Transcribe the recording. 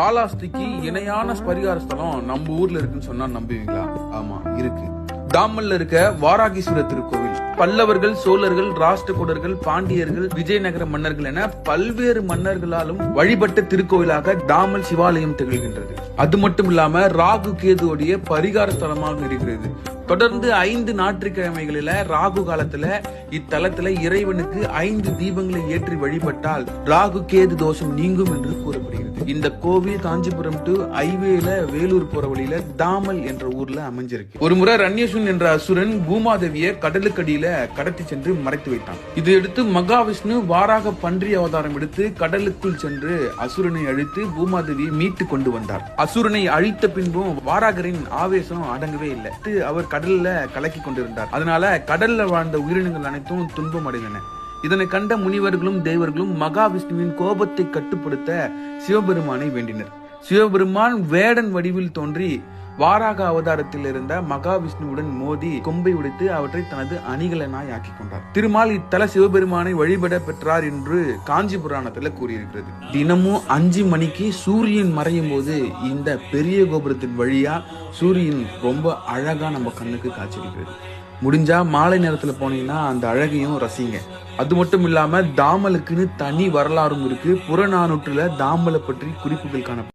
காலாஸ்திக்கு இணையான பரிகார ஸ்தலம் நம்ம ஊர்ல இருக்குன்னு சொன்னா நம்புவீங்களா? ஆமா இருக்கு. தாமல்ல இருக்க வாராகீஸ்வரர் திருக்கோவில். பல்லவர்கள் சோழர்கள் ராஷ்டிரகூடர்கள் பாண்டியர்கள் விஜயநகர மன்னர்கள் என பல்வேறு மன்னர்களாலும் வழிபட்ட திருக்கோவிலாக தாமல் சிவாலயம் திகழ்கின்றது. அது மட்டும் இல்லாம ராகு கேதுவோடைய பரிகார ஸ்தலமாக இருக்கிறது. தொடர்ந்து ஐந்து ஞாயிற்றுக்கிழமைகளில ராகு காலத்துல இத்தலத்துல இறைவனுக்கு ஐந்து தீபங்களை ஏற்றி வழிபட்டால் ராகு கேது தோஷம் நீங்கும் என்று கூறப்படுகிறது. இந்த கோவில் காஞ்சிபுரம் டு ஐவேல வேலூர் போற வழியில தாமல் என்ற ஊர்ல அமைஞ்சிருக்கு. ஒரு முறை ரண்யசுன் என்ற அசுரன் பூமாதேவிய கடலுக்கடியில கடத்தி சென்று மறைத்து வைத்தான். இதையடுத்து மகாவிஷ்ணு வாராக பன்றி அவதாரம் எடுத்து கடலுக்குள் சென்று அசுரனை அழித்து பூமாதேவியை மீட்டு கொண்டு வந்தார். அசுரனை அழித்த பின்பும் வாராகரின் ஆவேசம் அடங்கவே இல்லை. அவர் கடல்ல கலக்கி கொண்டிருந்தார். அதனால கடல்ல வாழ்ந்த உயிரினங்கள் அனைத்தும் துன்பம் அடைந்தன. இதனை கண்ட முனிவர்களும் தேவர்களும் மகாவிஷ்ணுவின் கோபத்தை கட்டுப்படுத்த சிவபெருமானை வேண்டினர். சிவபெருமான் வேடன் வடிவில் தோன்றி வாராக அவதாரத்தில் இருந்த மகாவிஷ்ணுவுடன் மோதி கொம்பை உடைத்து அவற்றை தனது அணிகலனாய் ஆக்கி கொண்டார். திருமால் இத்தல சிவபெருமானை வழிபட பெற்றார் என்று காஞ்சி புராணத்துல கூறியிருக்கிறது. தினமும் அஞ்சு மணிக்கு சூரியன் மறையும் போது இந்த பெரிய கோபுரத்தின் வழியா சூரியன் ரொம்ப அழகா நம்ம கண்ணுக்கு காட்சியளிக்கிறது. முடிஞ்சா மாலை நேரத்துல போனீங்கன்னா அந்த அழகையும் ரசிங்க. அது மட்டும் இல்லாம தாமலுக்குன்னு தனி வரலாறும் இருக்கு. புறநானூற்றுல தாமலை பற்றி குறிப்புகள் காணப்படும்